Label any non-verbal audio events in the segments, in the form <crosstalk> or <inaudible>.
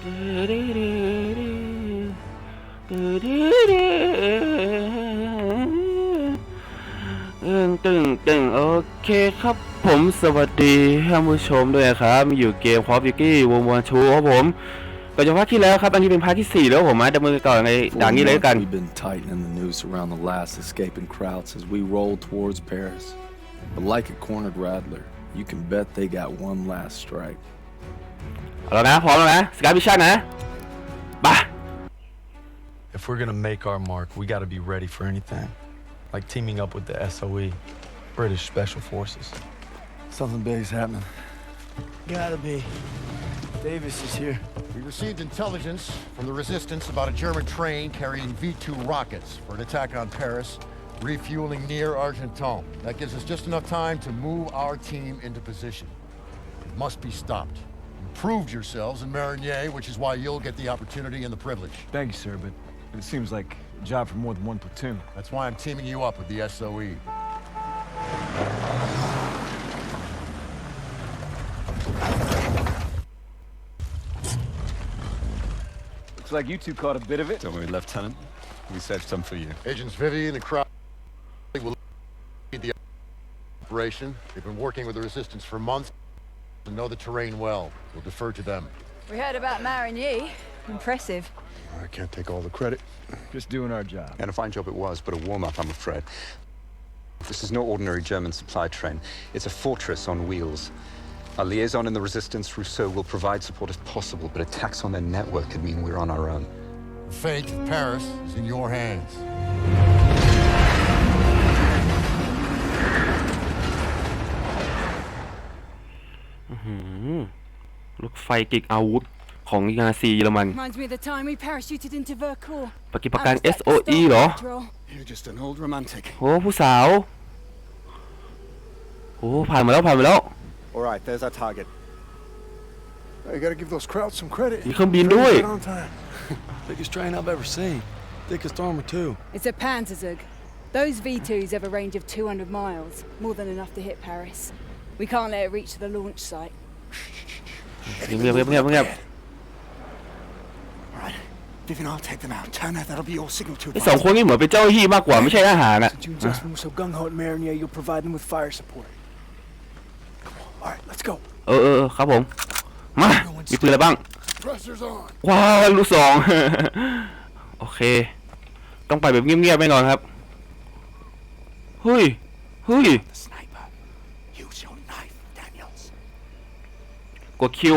ตึงตึงตึงโอเคครับผมสวัสดีท่านผู้ชมด้วยนะครับมีอยู่เกมคอฟยูกี้วงวันชูครับผมก็จากภาคที่แล้วครับอันนี้เป็นภาคที่4แล้วผมมาดำเนินก่อนใน For ด่าน a นี้เลย month, กัน We've been tightening the noose around the last escaping Krauts as we roll towards Paris. But like a cornered rattler, you can bet they got one last strike. เอาแล้วนะ พร้อมแล้วนะสกายพิชชั่นนะไป If we're gonna make our mark, we gotta be ready for anything. Like teaming up with the SOE, British Special Forces. Something big's happening. Gotta be. Davis is here. We received intelligence from the resistance about a German train carrying V-2 rockets for an attack on Paris, refueling near Argenton. That gives us just enough time to move our team into position. It must be stopped. You proved yourselves in Marigny, which is why you'll get the opportunity and the privilege. Thank you, sir, but it seems like a job for more than one platoon. That's why I'm teaming you up with the. SOE. Looks like you two caught a bit of it. Don't worry, Lieutenant. We saved some for you. Agents Vivian and Crowley will lead the operation. They've been working with the resistance for months and know the terrain well. We'll defer to them. We heard about Marigny. Impressive. I can't take all the credit. Just doing our job. And a fine job it was, but a warm-up, I'm afraid. This is no ordinary German supply train. It's a fortress on wheels. Our liaison in the resistance, Rousseau, will provide support if possible, but attacks on their network could mean we're on our own. The fate of Paris is in your hands. ไฟกิกอาวุธของนาซีเยอรมัน Reminds me of the time we parachuted into Vercors. ปฏิบัติการ SOE เหรอ You're just an old romantic. โอ้ผู้สาว โอ้ผ่านมาแล้วผ่านมาแล้ว All right, there's our target. You gotta give those Krauts some credit. มีเครื่องบินด้วย Get on time. <laughs> Biggest train I've ever seen. Thickest armor too. It's a Panzerzug. Those V2s have a range of 200 miles, more than enough to hit Paris. We can't let it reach the launch site. เงียบเงียบเงียบเงียบ All right, Vivian, I'll take them out. Turner, that'll be your signal to ไอสองคนนี้เหมือนเป็นเจ้าหน้าที่มากกว่าไม่ใช่ทหารอะ Since you and Justin were so gung ho at Marigny, you'll provide them with fire support. Come on. All right, let's go. เออเออเออครับผม มามีปืนอะไรบ้าง Pressure's on. ว้าวลูกสอง โอเค ต้องไปแบบเงียบๆแน่นอนครับเฮ้ยเฮ้ย The sniper. Use your knife, Daniels. กดคิว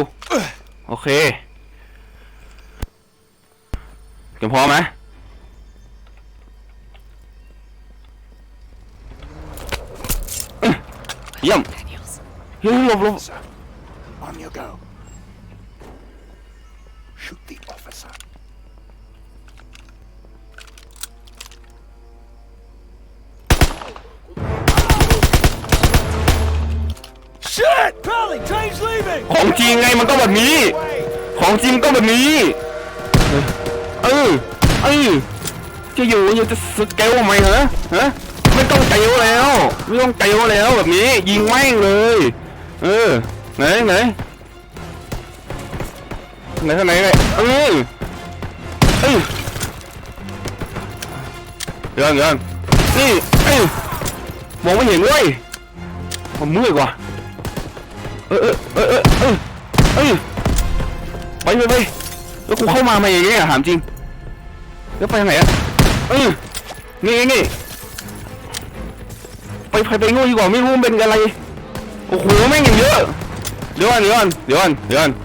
โอเคเตรียมพร้อมไหมเยี่ยมเฮ้ยหลบหลบ On your go. Shoot the Shit! Pally, train's leaving! ของจริงไงมันต้องแบบนี้ ของจริงต้องแบบนี้ เออ เออ จะอยู่ยังจะสเกลทำไมฮะฮะ ไม่ต้องเกลแล้ว ไม่ต้องเกลแล้วแบบนี้ ยิงแม่งเลย เออ ไหนไหนไหนข้างไหนไหนเออเออเดี๋ยวก่นเดี๋ยวก่นนี่เอ้ยมองไม่เห็นเว้ยมันมืดว่ะ เออเออเออเออเออไปไปไปแล้วกูเข้ามามาอย่างเงี้ยถามจริง แล้วไปทางไหนอะเออนี่นี่ไปไปไปงูดีกว่าไม่รู้มันเป็นอะไร โอ้โหแม่งอย่างเยอะ เดี๋ยวก่อนเดี๋ยวก่อนเดี๋ยวก่อนเดี๋ยวก่อน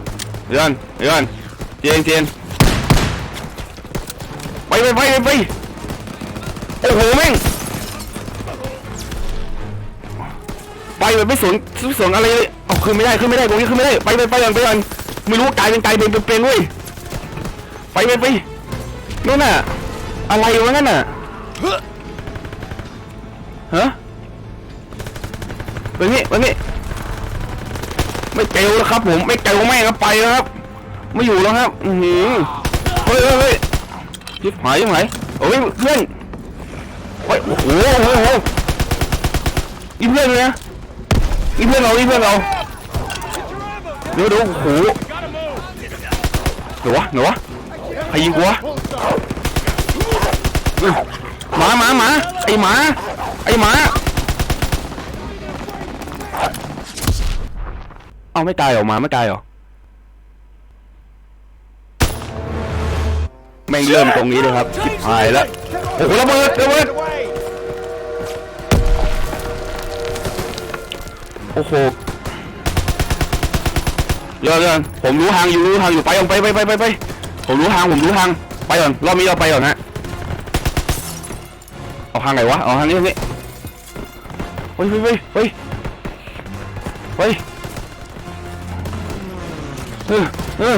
เดี๋ยวก่อนเดี๋ยวก่อนเจนเจนไปไปไปไปไปโอ้โหแม่ง ไปแบบไม่สนไม่สนอะไรเลยเอาขึ้นไม่ได้ขึ้นไม่ได้ตรงนี้ขึ้นไม่ได้ไปไปไปก่อนไปก่อนไม่รู้ว่ากลายเป็นกลายเป็นเป็นเว้ยไปไปไปนู่นน่ะอะไรวะนั่นน่ะฮะแบบนี้แบบนี้ไม่เกลแล้วครับ ผมไม่เกลแม่ครับไปแล้วครับไม่อยู่แล้วครับอือเฮ้ยเฮ้ยเฮ้ยยิบหายยิบหายโอ้ยเพื่อนเฮ้ยโอ้โหโอ้โหโอ้โหนี่เพื่อนเลยนะ นี่เพื่อนเรานี่เพื่อนเราเดี๋ยวดูโอ้โหหนูวะหนูวะใครยิงกูวะเอ้ยหมาหมาหมาไอหมาไอหมาเอาไม่ตายเหรอหมาไม่ตายหรอแม่งเริ่มตรงนี้เลยครับชิบหายแล้วโอ้โหระเบิดระเบิด โอ้โหเดี๋ยวเดี๋ยวผมรู้ทางอยู่รู้ทางอยู่ไปก่อนไปไปไปไปไปผมรู้ทางผมรู้ทางไปก่อนรอบนี้เราไปก่อนฮะเอาทางไหนวะเอาทางนี้ทางนี้เฮ้ยเฮ้ยเฮ้ยเฮ้ยเฮ้ยเออเออ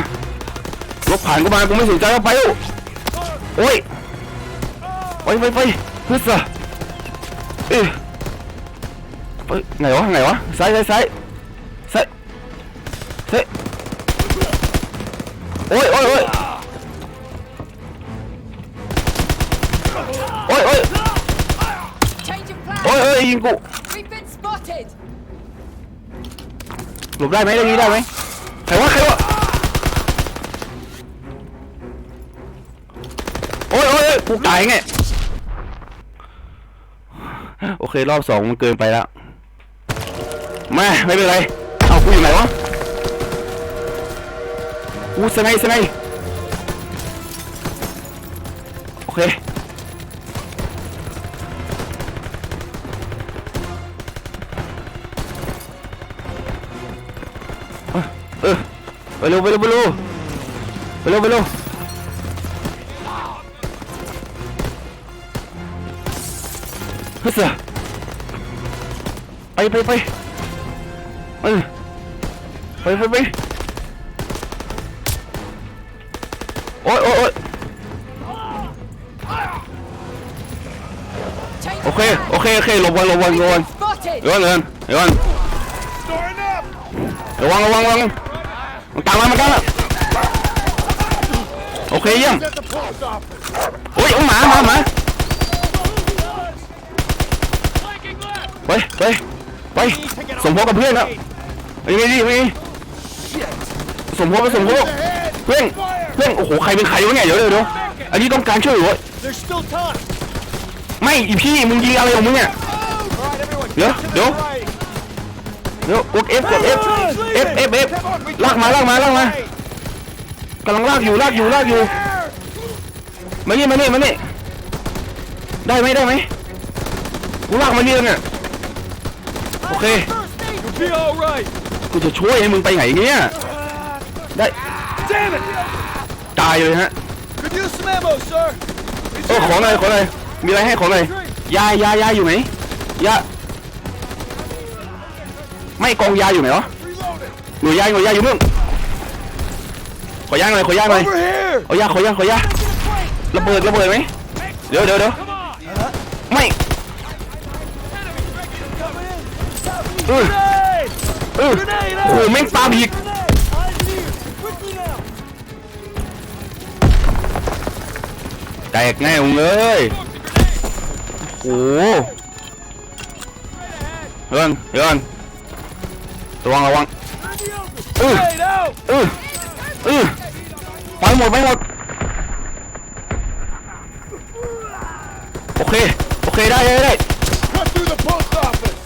รถผ่านกูมากูไม่สนใจแล้วไปแล้วโอ้ยไปไปไปเฮ้ยสะเอ้ย ไปไหนวะไหนวะซ้ายซ้ายซ้ายซ้ายซ้ายโอ้ยโอ้ยโอ้ยโอ้ยโอ้ย Change of plan. โอ้ยโอ้ยยิงกู We've been spotted. หลบได้ไหมเรื่องนี้ได้ไหมใครวะใครวะโอ้ยโอ้ยโอ้ยกูตายไง โอเครอบสองมันเกินไปแล้ว มาไม่เป็นไร เอากูอยู่ไหนวะกูสไนส์สไนส์โอเคเออไปเร็วไปเร็วไปเร็วไปเร็วไปเร็วเฮ้ยเสือไปไปไป ไปไปไปโอ้ยโอ้ยโอ้ย Change โอเค โอเค โอเคหลบวันหลบวันหลบวัน Spotted. เดี๋ยวก่อนเดี๋ยวก่อนเดี๋ยวก่อนระวังระวังระวังมันตามมามันตามมาโอเคเยี่ยมโอ้ยโอ้ยหมาหมาหมาไปไปไปสมพบกับเพื่อนแล้วไปไงดิไป สมพบไปสมพบเพื่อนเพื่อนโอ้โหใครเป็นใครวะเนี่ยเดี๋ยวเดี๋ยวเดี๋ยวอันนี้ต้องการช่วยเหรอ There's still time. ไม่อีพี่มึงยิงอะไรของมึงเนี่ยเดี๋ยวเดี๋ยวเดี๋ยวกด F กด F F F F ลากมาลากมาลากมากำลังลากอยู่ลากอยู่ลากอยู่มานี่มานี่มานี่ได้ไหมได้ไหมกูลากมานี่แล้วเนี่ยโอเค You'll be all right. กูจะช่วยให้มึงไปไหนเนี่ย ได้ Damn it! ตายเลยฮะ Could use some ammo, sir. เออขอหน่อยขอหน่อยมีอะไรให้ขอหน่อยยายายาอยู่ไหนยาไม่กองยาอยู่ไหนวะ Reloading. หน่วยยาหน่วยยาอยู่นู่นขอยาหน่อยขอยาหน่อย Over here. ขอยาขอยาขอยาระเบิดระเบิดไหมเดี๋ยวเดี๋ยวเดี๋ยวไม่เออ Grenade! เออ Grenade โอ้โห out! แม่งตามอีก แตกแน่มึงเลยโอ้โหเดินเดินระวังระวัง In the open. Ugh. Grenade out. เออเออไปหมดไปหมดโอเคโอเคได้ได้ได้ Cut through the post office.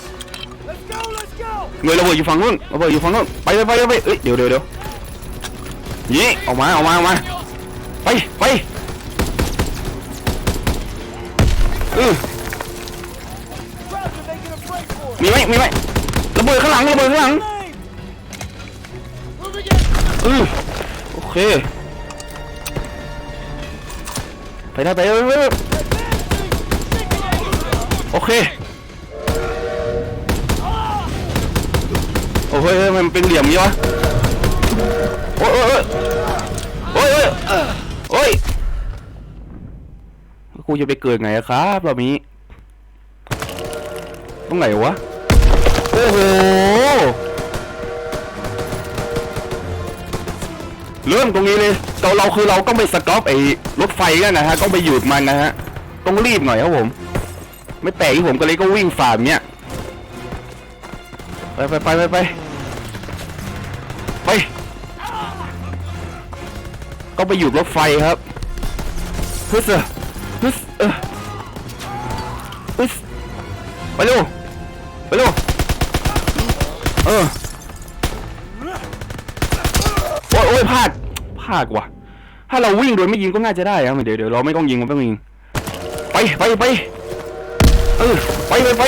Let's go. Let's go. หน่วยระเบิดอยู่ฝั่งนู้นระเบิดอยู่ฝั่งนู้นไปไปไปไปเอ้ยเดี๋ยวเดี๋ยวเดี๋ยวนี่ออกมาออกมาออกมาไปไป ออมีไหมมีไหมระเบิดข้างหลังระเบิดข้างหลังอืออโอเคไปได้ไปได้ไปได้โอเคโอ้ยมันเป็นเหลี่ยมย่างนี้วะโอ้ยโอ้ยโอ้ย กูจะไปเกิดไงอะครับเรอบนี้ตรงไหนวะ โอ้โห เริ่มตรงนี้เลยเราเราคือเราต้องไปสต็อปไอ้รถไฟกันนะฮะ ต้องไปหยุดมันนะฮะ ต้องรีบหน่อยครับผม ไม่แปลกที่ผมก็เลยก็วิ่งฝ่าแบบเนี้ยไปไปไปไปไปไปก็ต้องไปอยู่รถไฟครับฮึส ฮึสเออฮึสไปเร็วไปเร็วเออโอ้ยโอ้ยพลาดพลาดว่ะ ถ้าเราวิ่งโดยไม่ยิงก็น่ายจะได้ครับเดี๋ยวเดี๋ยวเราไม่ต้องยิงไมันต้องยิง ไปไปไปเออไปไปไป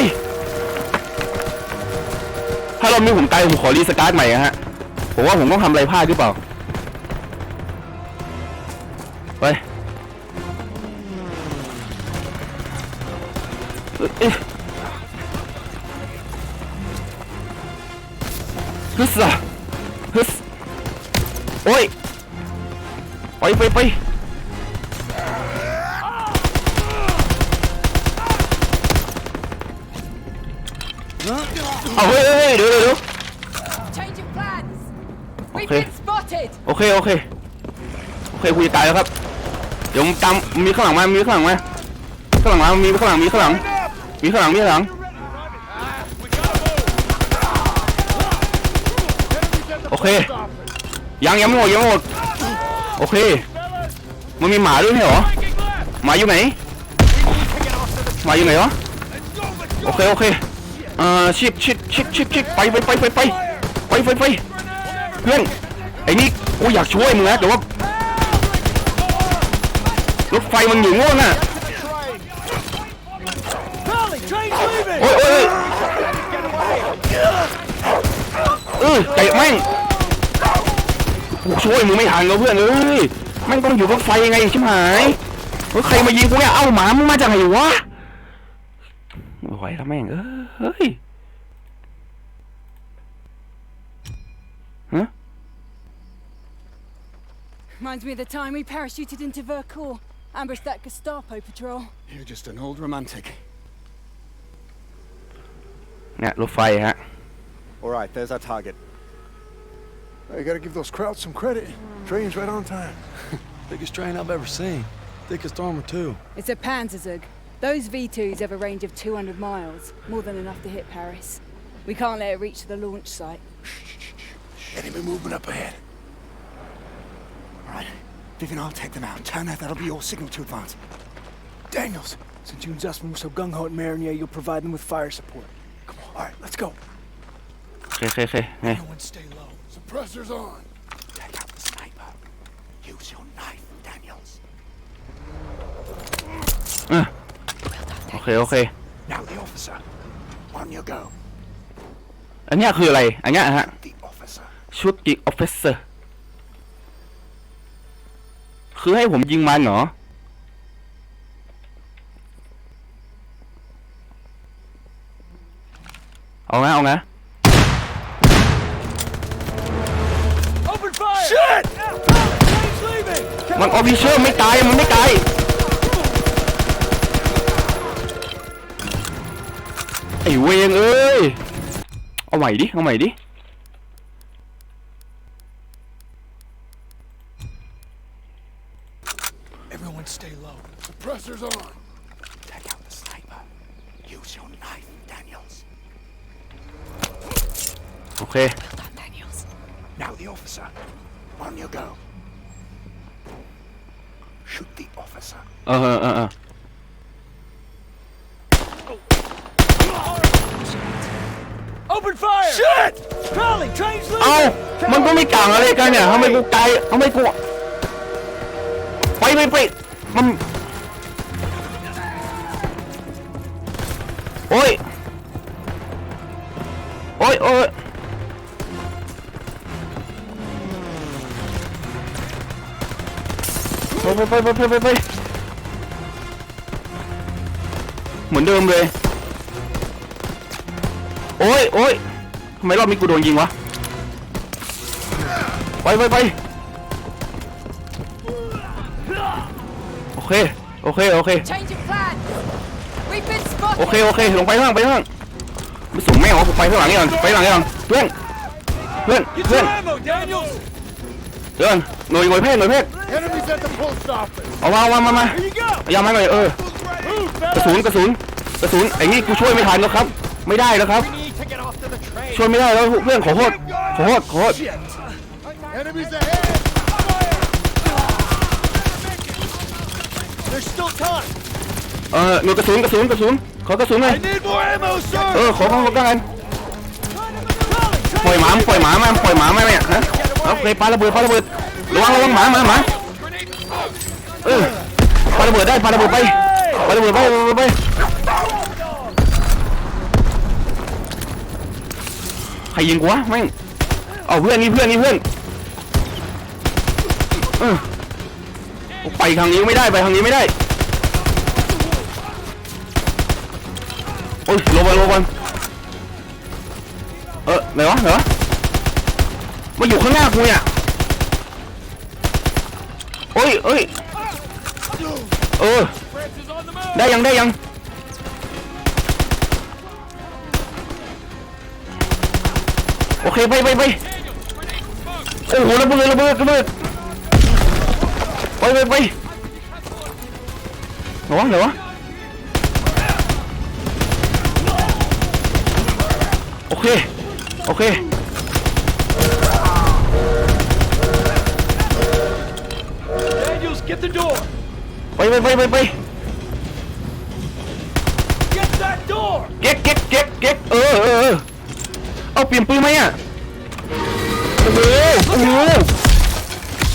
ถ้าเรามีผมตายผมขอรีสตาร์ทใหม่ฮะผมว่าผมต้องทำอะไรพลาดหรือเปล่า ไปไปไปเอาเฮ้ยเฮ้ยเฮ้ยเดี๋ยวเดี๋ยวเดี๋ยว Change of plans. We've Okay. been spotted. โอเคโอเคโอเคกูจะตายแล้วครับเดี๋ยวมึงตามมีข้างหลังมามีข้างหลังมาข้างหลังมามีข้างหลังมีข้างหลังมีข้างหลังมีข้างหลังโอเค ยังยังไม่หมดยังไม่หมดโอเคมันมีหมาด้วยไม่ใช่เหรอหมาอยู่ไหนหมาอยู่ไหนวะโอเคโอเคเอ่อชิดชิดชิดชิดชิดไปไปไปไปไปไปไปไปเพื่อนไอ้นี่กูอยากช่วยมึงนะแต่ว่ารถไฟมันอยู่ง่วงอะ Charlie, train's leaving! โอ้ยโอ้ยโอ้ยเออเตะแม่ง ช่วยมึงไม่ทันแล้วเพื่อนเอ้ยแม่งต้องอยู่รถไฟยังไงชิบหายเฮ้ยใครมายิงกูเนี่ยเอ้าหมามึงมาจากไหนวะไม่ไหวแล้วแม่งเอ้ยเฮ้ยฮะ Reminds me of the time we parachuted into Vercors, ambushed that Gestapo patrol. You're just an old romantic. เนี่ยรถไฟฮะ All right, there's our target. You gotta give those crowds some credit. Train's right on time. <laughs> Biggest train I've ever seen. Thickest armor, too. It's a Panzerzug. Those V2s have a range of 200 miles, more than enough to hit Paris. We can't let it reach the launch site. Enemy movement up ahead. All right. Vivian, I'll take them out. Turner, that'll be your signal to advance. Daniels, since you and Zussman were so gung-ho at Marinier, you'll provide them with fire support. Come on, all right, let's go. โอเคโอเคโอเคไง Everyone stay low. Suppressors on. Take out the sniper. Use your knife, Daniels. อะโอเคโอเค Now the officer. On you go. อันเนี้ยคืออะไร อันเนี้ยฮะ The officer. ชุดยิงออฟฟิเซอร์ คือให้ผมยิงมันเหรอ เอาไงเอาไง มันออฟฟิเชอร์ไม่ตายมันไม่ตายไอ้เวงเอ้ย เอาใหม่ดิ เอาใหม่ดิ Everyone stay low. Suppressors on. Take out the sniper. Use your knife, Daniels. โอเค Now the officer. On you go. Shoot the officer. เออเออเออเออ Open fire! Shit! Charlie, train's เอา leaving! มันก็ไม่ต่างอะไรกันเนี่ยทำไมกูไกลทำไมกูไปไปไปมัน โอ้ย ไปไปไปไปไปไปเหมือนเดิมเลย โอ้ยโอ้ยทำไมรอบนี้กูโดนยิงวะ ไปไปไปโอเค โอเค โอเค Change of plans. We've been โอ spotted. เค โอเค ลงไปข้างล่างไปข้างล่างไม่ส่งแม่งเหรอผมไปข้างหลังนี่ก่อนไปข้างหลังนี่ก่อนเพื่อนเพื่อนเพื่อน ammo, Daniels! เดินหน่วยหน่วยเพศหน่วยเพศ is เอามาเอามามามา Here ยามาหน่อยเออกระสุนกระสุนกระสุนไอ้นี่กูช่วยไม่ทันแล้วครับ ไม่ได้แล้วครับช่วยไม่ได้แล้วเพื่อนขอโทษขอโทษขอโทษเออหนูกระสุนกระสุนกระสุนขอกระสุนหน่อย I need more เออขอข้างกันปล่อยหมาปล่อยหมามาปล่อยหมามาเนี่ยฮะเอาเคยปาระเบิดปาระเบิดระวังระวังหมาหมาหมา เออปาระเบิดได้ปาระเบิดไปปาระเบิดไปปาระเบิดไปใครยิงกูวะแม่งเอาเพื่อนนี่เพื่อนนี่เพื่อนเออไปทางนี้ไม่ได้ไปทางนี้ไม่ได้โอ้ยลงไปลงไปเออไหนวะไหนวะมาอยู่ข้างหน้ากูเนี่ยโอ้ยเอ้ย เออ ได้ยังได้ยัง โอเคไปไปไปโอ้โหระเบิดระเบิดระเบิดไปไปไปไหนวะไหนวะโอเค โอเค ไปไปไปไปไป Get that door! เก็กเก็กเก็กเก็กเออเออเออเอาเปลี่ยนปืนไหมอะโอ้โหโอ้โห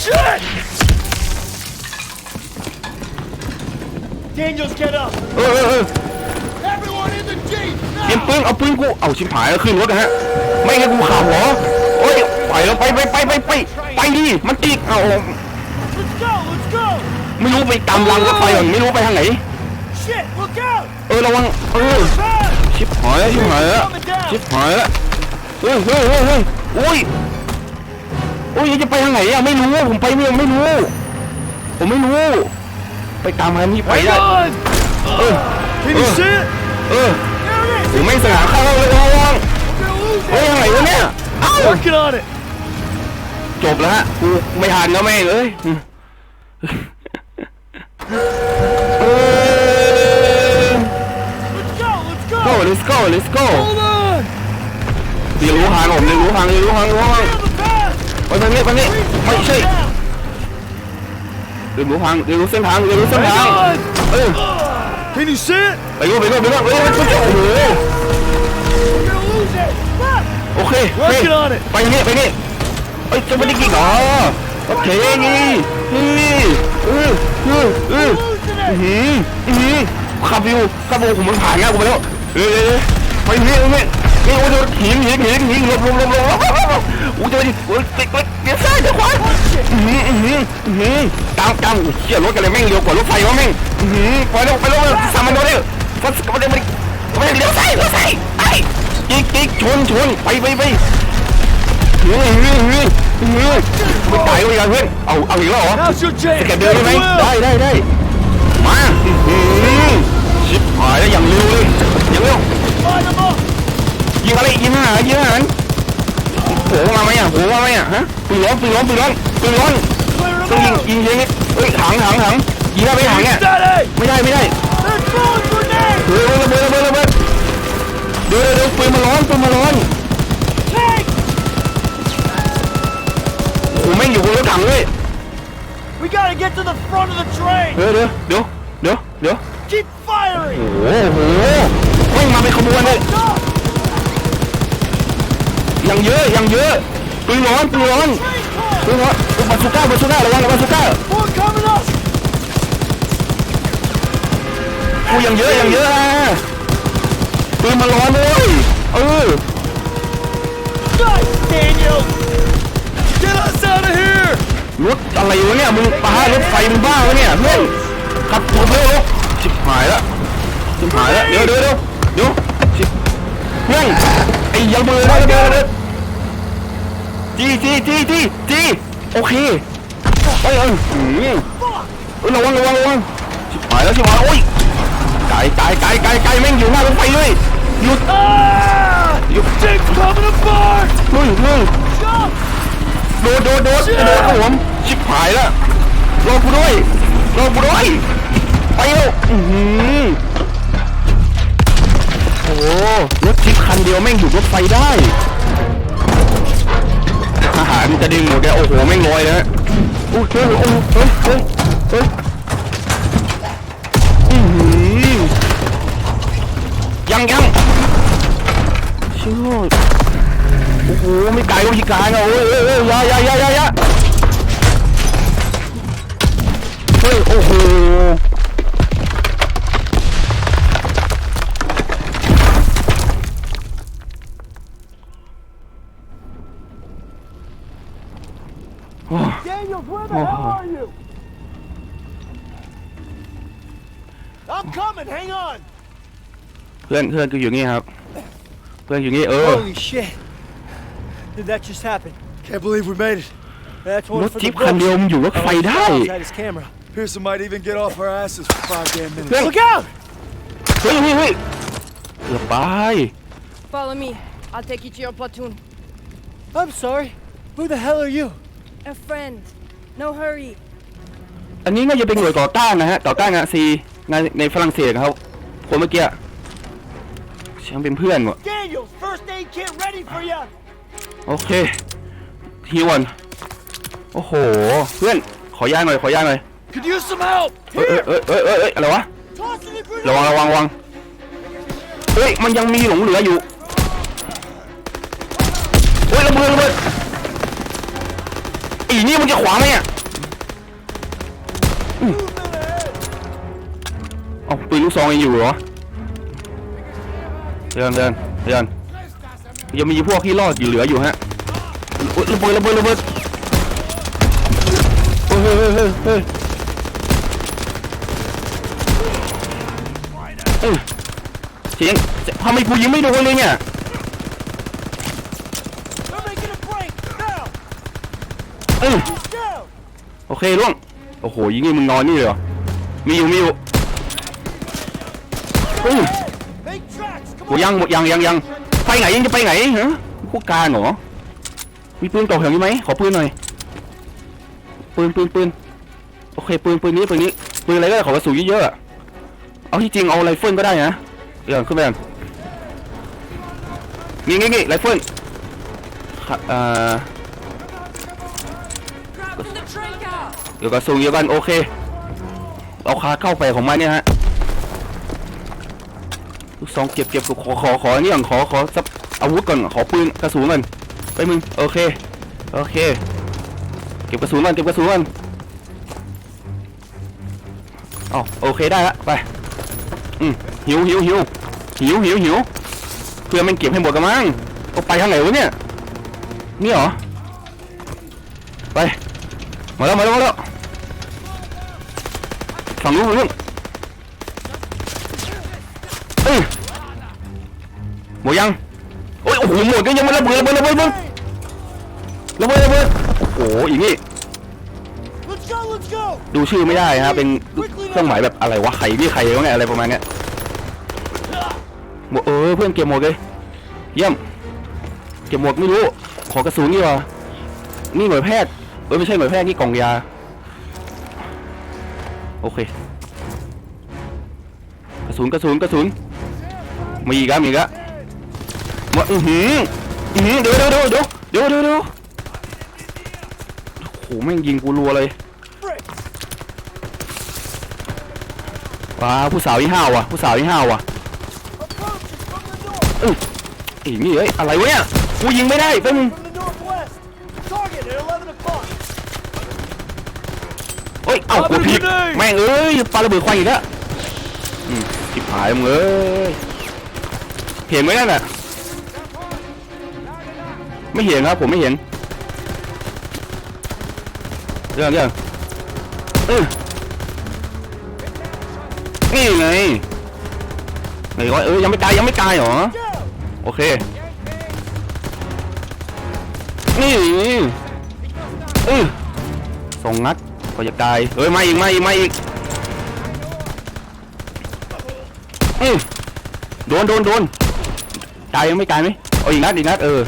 Shit! Daniels, get up! เออเออเออ Everyone in the jeep! เปลี่ยนปืนเอาปืนกูเอาชิบหายแล้วขึ้นรถนะฮะไม่ให้กูขับเหรอโอ้ยไปแล้วไปไปไปไปไปไปดิมันติดเอา Let's go! Let's go! ไม่รู้ไปตามรังรถไฟก่อนไม่รู้ไปทางไหน Shit! Look out! เออระวังเออ Fast! ชิบหายแล้วชิบหายแล้วชิบหายแล้วเฮ้ยเฮ้ยเฮ้ยเฮ้ยโอ้ยโอ้ยจะไปทางไหนอะไม่รู้ผมไปไม่ไม่รู้ ผมไม่รู้ ไปตามทางนี้ไป Hang ได้ on! เออ Can you Uh. see it? เออ There it ผมไม่สนามเข้าเลยระวัง is! We're gonna lose เฮ้ยทางไหนวะเนี่ยเอ้า Working on it! จบแล้วฮะกูไม่ทันแล้วแม่งเอ้ยเออ Let's go! Let's go! go let's go let's go Hold on! เรียนรู้ทางผมเรียนรู้ทางเรียนรู้ทางเรียนรู้ทาง Feel the path! ไปทางนี้ไปทางนี้ไม่ใช่ Down! เรียนรู้ทางเรียนรู้เส้นทางเรียนรู้เส้นทาง Hang on! เออ Can you see it? ไปกูไปกูไปกูเฮ้ยมันโอ้โห We're gonna lose it! Look! โอเคโอเค Working on it! ไปนี่ไปนี่เอ้ยจะไม่ได้กินเหรอโอเคนี่ นี่ออเออเออ Losing อือหืออือหือขับอยู่ขับอยู่ผมมันผ่านแล้วกูไปแล้วเออเออเออไปนี่ไปนี่นี่โอ้ยโดนหินหินหินหินลบลบลบลบหลบหลบหลบโอ้ยเจอดิโอ้ยติดติดเดี๋ยวซ้ายเดี๋ยวขวาอือหืออือหืออือหือตามตามเชี่ยรถกันเลยแม่งเร็วกว่ารถไฟวะแม่งอือหือไปเร็วไปเร็วสามมันโดนเลยฟัดกับมันเลยมันมันเลี้ยวซ้ายเลี้ยวซ้ายไอ้กิ๊กกิ๊กชนชนไปไปไปเฮ้ยเฮ้ยเฮ้ยเฮ้ยไม่ ตายเลยเพื่อนเอาเอาอีกแล้วเหรอ Now's your ส chance! แกนเดินได้ไหม Will. ได้ได้ได้มาอื้อหือชิบหายแล้วอย่างเร็วเลยอย่างเร็ว Line them up! ยิงอะไรยิงหายิงหารโผล่มาไหมอะโผล่มาไหมอะฮะปืนร้อนปืนร้อนปืนร้อนปืนร้อน Clear ต้อง them ยิง out! ยิงยิงเฮ้ยถังถังถังยิงได้ไหมถังอะ Steady! ไม่ได้ไม่ได้ They're throwing grenades! เฮ้ยระเบิดระเบิดระเบิดเดี๋ยวเดี๋ยวเดี๋ยวปืนมันร้อนปืนมันร้อน หแม่งอยู่บนรถถังเลย We gotta get to the front of the train! เดี๋ยวเดี๋ยวเดี๋ยวเดี๋ยวเดี๋ยว Keep firing! โอ้โหแม่งมาเป็นขบวนเลย Stop! ยังเยอะยังเยอะปืนร้อนปืนร้อน Train car! ปืนร้อนบาซูก้าบาซูก้าระวังบาซูก้า More coming up! กูยังเยอะยังเยอะอะปืนมันร้อนเลยเออ Nice, Daniel! รถอะไรวะเนี่ยมึงปารถไฟมึงบ้าวะเนี่ยเฮ้ยขับถูกเร็วลูกชิบหายละชิบหายละเดี๋ยวเดี๋ยวเดี๋ยวเดี๋ยวชิบเฮ้ยไอ้ยังมือนะเดี๋ยวเดี๋ยวจีจีจีจีจีโอเคเอ้ยเอ้ยหืมเอ้ยระวังระวังระวังชิบหายแล้วชิบหายแล้วโอ้ยไก่ไก่ไก่ไก่ไก่แม่งอยู่หน้ารถไฟเลยหยุด Ah! หยุด Things coming apart! ลุยลุย Jump! โดดโดดโดดโดดครับผมชิบหายแล้วรอกูด้วยรอกูด้วยไปเร็วอือหือโอ้โหรถจิ๊บคันเดียวแม่งหยุดรถไฟได้ทหารจะดึงหมดแกโอ้โหแม่งลอยเลยฮะโอ้โหโอ้โหเฮ้ยเฮ้ยเฮ้ยอือหือยังยังเชื่อ โอ้โหไม่ไกลวิธีการอะโอ้ยเอ้ยเอ้ยอยาอยาอยาอยาอยาเฮ้ยโอ้โหโอ้ Daniels, where the Oh. hell are you? I'm coming, hang on! เพื่อนเพื่อนกูอยู่นี่ครับ เพื่อนอยู่นี่เออ Holy shit! Did that just happen? Can't believe we made it. That's ร one ถ for จิ๊ the บคันเดียว books. มันอยู่รถไฟได้ Charles had his camera. Pearson might even get off our asses for five damn minutes. Look Look out! เฮ้ยเฮ้ยเฮ้ยเกือบไป Follow me. I'll take you to your platoon. I'm sorry. Who the hell are you? A friend. No hurry. อันนี้น่าจะเป็นหน่วยต่อต้านนะฮะ ต่อต้านนาซีในในฝรั่งเศสครับคนเมื่อกี้ฉันเป็นเพื่อนว่ะ Daniels, first aid kit ready for you! โอเคฮิวอนโอ้โห เพื่อน ขอยาหน่อย ขอยาหน่อย Could use some help! เอ้ยเอ้ยเอ้ยเอ้ยเอ้ยอะไรวะ Tossing the grenade! ระวังระวังระวังเฮ้ย มันยังมีหลงเหลืออยู่เฮ้ยระเบิดระเบิดอีนี่มันจะขวางไหมอะอืมเอาปืนลูกซองยังอยู่เหรอเดินเดินเดิน ยังมีพวกที่รอดอยู่เหลืออยู่ฮะเฮ้ยระเบิดระเบิดระเบิดเฮ้ยเฮ้ยเฮ้ยเฮ้ยเอ้ยเสียงทำไมกูยิงไม่โดนเลยเนี่ย They're making a break! Now! เอ้ย Down! โอเคล่วง โอ้โหยิงนี่มึงนอนนี่เลยเหรอ มีอยู่มีอยู่เอ้ย Make tracks! Come โหยังยังยังยัง ไปไหนยังจะไปไหนฮะพวกการเหรอ มีปืนตกแถวนี้ไหมขอปืนหน่อย ปืนปืนปืนโอเคปืนปืนนี้ปืนนี้ปืนอะไรก็ได้ขอกระสุนเยอะๆอะเอาที่จริงเอาไรเฟิลก็ได้นะเดี๋ยวขึ้นไปกันนี่นี่นี่ไรเฟิลค่ะเอ่อ Grab in the train car. เดี๋ยวกระสุนเดียวกันโอเค เอาคาเข้าไปของมันเนี่ยฮะ ลูกซองเก็บเก็บขอขอขอนี่ก่อนขอขอสับอาวุธก่อนขอปืนกระสุนก่อนไปมึงโอเคโอเค เก็บกระสุนก่อนเก็บกระสุนก่อนอ๋อโอเคได้ละไปอืมหิวหิวหิวหิวหิวหิวเพื่อมันเก็บให้หมดกันมั้งเอาไปทางไหนวะเนี่ยนี่เหรอไปมาแล้วมาแล้วมาแล้วฝั่งนู้นฝั่งนู้น เอ้ยหมดยังโอ้ยโอ้โหหมดก็ยังไม่ระเบิดระเบิดระเบิดระเบิดระเบิดโอ้โหอีกนี่ Let's go, let's go! ดูชื่อไม่ได้ฮะเป็นเครื่องหมายแบบอะไรวะไข่นี่ไข่วะไงอะไรประมาณเนี้ยหมดเออเพื่อนเก็บหมดเลยเยี่ยมเก็บหมดไม่รู้ ขอกระสุนนี่วะนี่หน่วยแพทย์เออไม่ใช่หน่วยแพทย์นี่กล่องยาโอเคกระสุนกระสุนกระสุน มีอีกแล้วมีอีกแล้วมาอือหืออือหือเดี๋ยวเดี๋ยวเดี๋ยวเดี๋ยวเดี๋ยวเดี๋ยวเดี๋ยวโอ้โหแม่งยิงกูรัวเลยว้าผู้สาวยี่ห้าวอะผู้สาวยี่ห้าวอะ Approaching from the north! ไอ้นี่เอ้ยอะไรวะเนี่ยกูยิงไม่ได้เป็น From the northwest! Target at 11 o'clock! เฮ้ยเอ้ากูผิดแม่งเอ้ยปาระเบิดควันอีกแล้วอืมชิบหายมึงเอ้ย เห็นไหมนั่นน่ะไม่เห็นครับผมไม่เห็นเรื่องเรื่องเออนี่ไงไหนวะเอ้ยยังไม่ตายยังไม่ตายเหรอโอเคนี่อือสองนัดก็จะตายเฮ้ยมาอีกมาอีกมาอีกอือโดนโดนโดน ตายยังไม่ตายไหมเอาอีกนัดอีกนัดเออ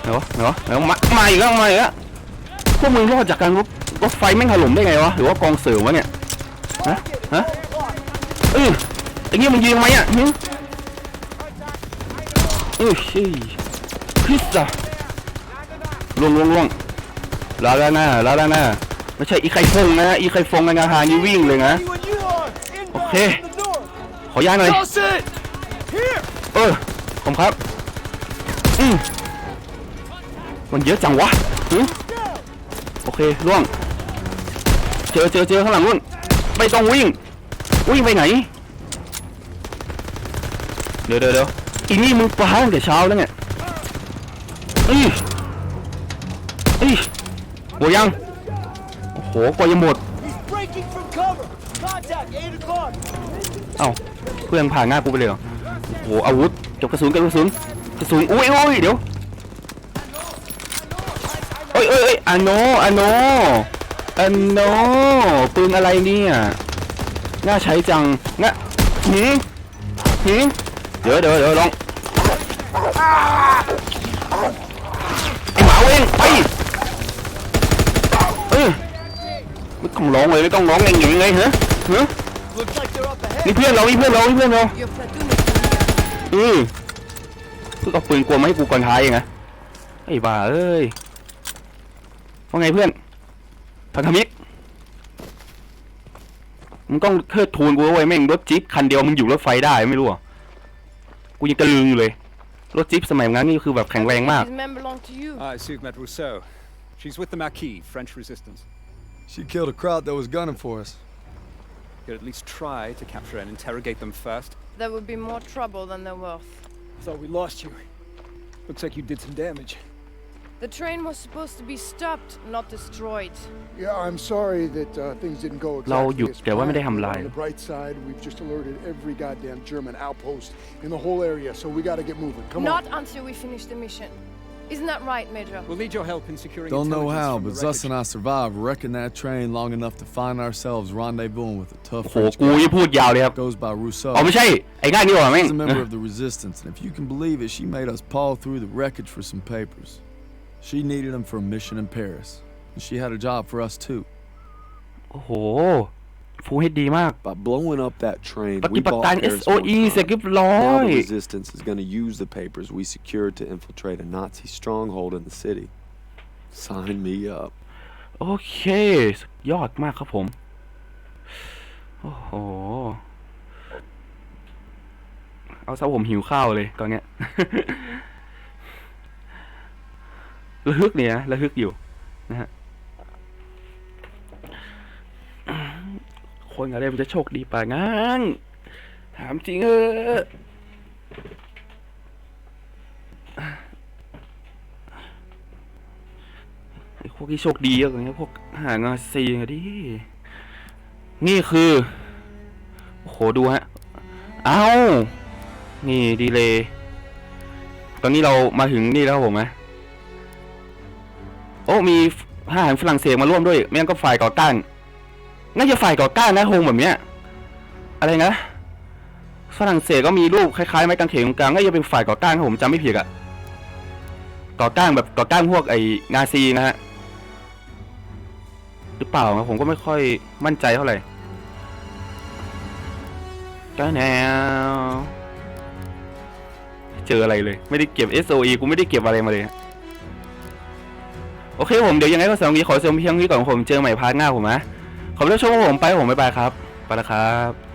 ไหนวะไหนวะไหนวะมามาอีกแล้วมาอีกแล้วพวกมึงรอดจากการรบรถไฟแม่งถล่มได้ไงวะหรือว่ากองเสริมวะเนี่ยฮะฮะเออไอ้เงี้ยมึงยิงทำไมอะหึเอ้ยเฮ้ยคริสอะล่วงล่วงล่วงลาลาหน้าลาลาหน้าไม่ใช่อีไข่ฟงนะอีไข่ฟงกันอาหารนี่วิ่งเลยนะ Ready when you are! Inbound Okay. from the north! ขอยาหน่อย Toss it! เออ ผมครับ อืมมันเยอะจังวะหือโอเคล่วง เจอเจอเจอข้างหลังนู่นไม่ต้องวิ่ง วิ่งไปไหน เดี๋ยวเดี๋ยวเดี๋ยวอีนี่มึงปลาตั้งแต่เช้าแล้วไงเอ้ยเอ้ยหมดยัง โอ้โหกว่าจะหมด เอ้าเพื่อนผ่านหน้ากูไปเลยเหรอโอ้โหอาวุธ เก็บกระสุนก็บกระสุนกระสุนอุ้ยอุ้ยเดี๋ยวเอ้ยเอ้ยเอ้ยอันโนอันโนอันโนปืนอะไรเนี่ยน่าใช้จังน่าหืมหืมเดี๋ยวเดี๋ยวเดี๋ยวลองไอหมาเว้งไปเออไม่ต้องร้องเลยไม่ต้องร้องไงไงไงฮะฮะนี่เพื่อนเรานี่เพื่อนเรานี่เพื่อนเรา Your platoon is coming up. อือเพิ่งเอาปืนกลัวมาให้กูก่อนท้ายเองนะไอ้บ้าเอ้ยว่าไงเพื่อนพันธมิตรมึงต้องเทิดทูนกูไว้ยแม่งรถจิ๊ปคันเดียวมึงอยู่รถไฟได้ไม่รู้เหรอะกูยังตะลึงอยู่เลย รถจิ๊ปสมัยนั้นนี่คือแบบแข็งแรงมาก These men belong to you. I assume met Rousseau. She's with the Marquis, French resistance. She killed a crowd that was gunning for us. Could at least try to capture and interrogate them first. There would be more trouble than they're worth. Thought we lost you. Looks like you did some damage. The train was supposed to be stopped, not destroyed. Yeah, I'm sorry that uh, things didn't go เรา exactly หยุด as แต่ว่าไม่ได้ planned. ทำลาย On the bright side, we've just alerted every goddamn German outpost in the whole area, so we gotta get moving. Come not on. until we finish the mission. Isn't that right, Major? We'll need your help in securing Don't know intelligence how, from but the Zus wreckage. and I survived wrecking that train long enough to find ourselves rendezvousing with a tough โอ้โห French กู guy ยังพูดยาวเลยครับ goes by Rousseau. อ๋อไม่ใช่ ไอ้ง่ายนี่หว่าแม่ง She's a member of the resistance, and if you can believe it, she made us paw through the wreckage for some papers. She needed them for a mission in Paris, and she had a job for us too. โอ้โห ฟูให้ดีมาก By blowing up that train, ป we ฏิบัติ bought การ Paris SOE more เสร็จ time. เรียบร้อ Now ย the resistance is going to use the papers we secured to infiltrate a Nazi stronghold in the city. Sign me up. โอเค สุดยอดมากครับผม โอ้โห เอาซะผมหิวข้าวเลยตอนเนี้ย ระฮึกเนี่ยนะระฮึกอยู่นะฮะ คนอะไรมันจะโชคดีป่างั้นถามจริงเออไอ้พวกที่โชคดีอะไรเงี้ยพวกหางาซีอะดิ นี่คือ โอ้โห ดูฮะ เอ้านี่ดีเลย ตอนนี้เรามาถึงนี่แล้วครับผมนะโอ้ มีทหารฝรั่งเศสมาร่วมด้วย ไม่งั้นก็ฝ่ายก่อต้าน น่าจะฝ่ายก่อต้านนะโฮงแบบเนี้ย อะไรนะฝรั่งเศสก็มีรูปคล้ายๆไม้กางเขนตรงกลางก็จะเป็นฝ่ายก่อต้านครับผมจำไม่ผิดอะก่อต้านแบบก่อต้านพวกไอ้นาซีนะฮะหรือเปล่าครับผมก็ไม่ค่อยมั่นใจเท่าไหร่ก็แนวเจออะไรเลย ไม่ได้เก็บ SOE กูไม่ได้เก็บอะไรมาเลย โอเคผมเดี๋ยวยังไงก็สำหรับนี้ขอเซมเพียงนี้ก่อนผมเจอใหม่พาร์ทหน้าผมนะ ขอบคุณที่ชมผมไปผมบ๊ายบายครับ ไปแล้วครับ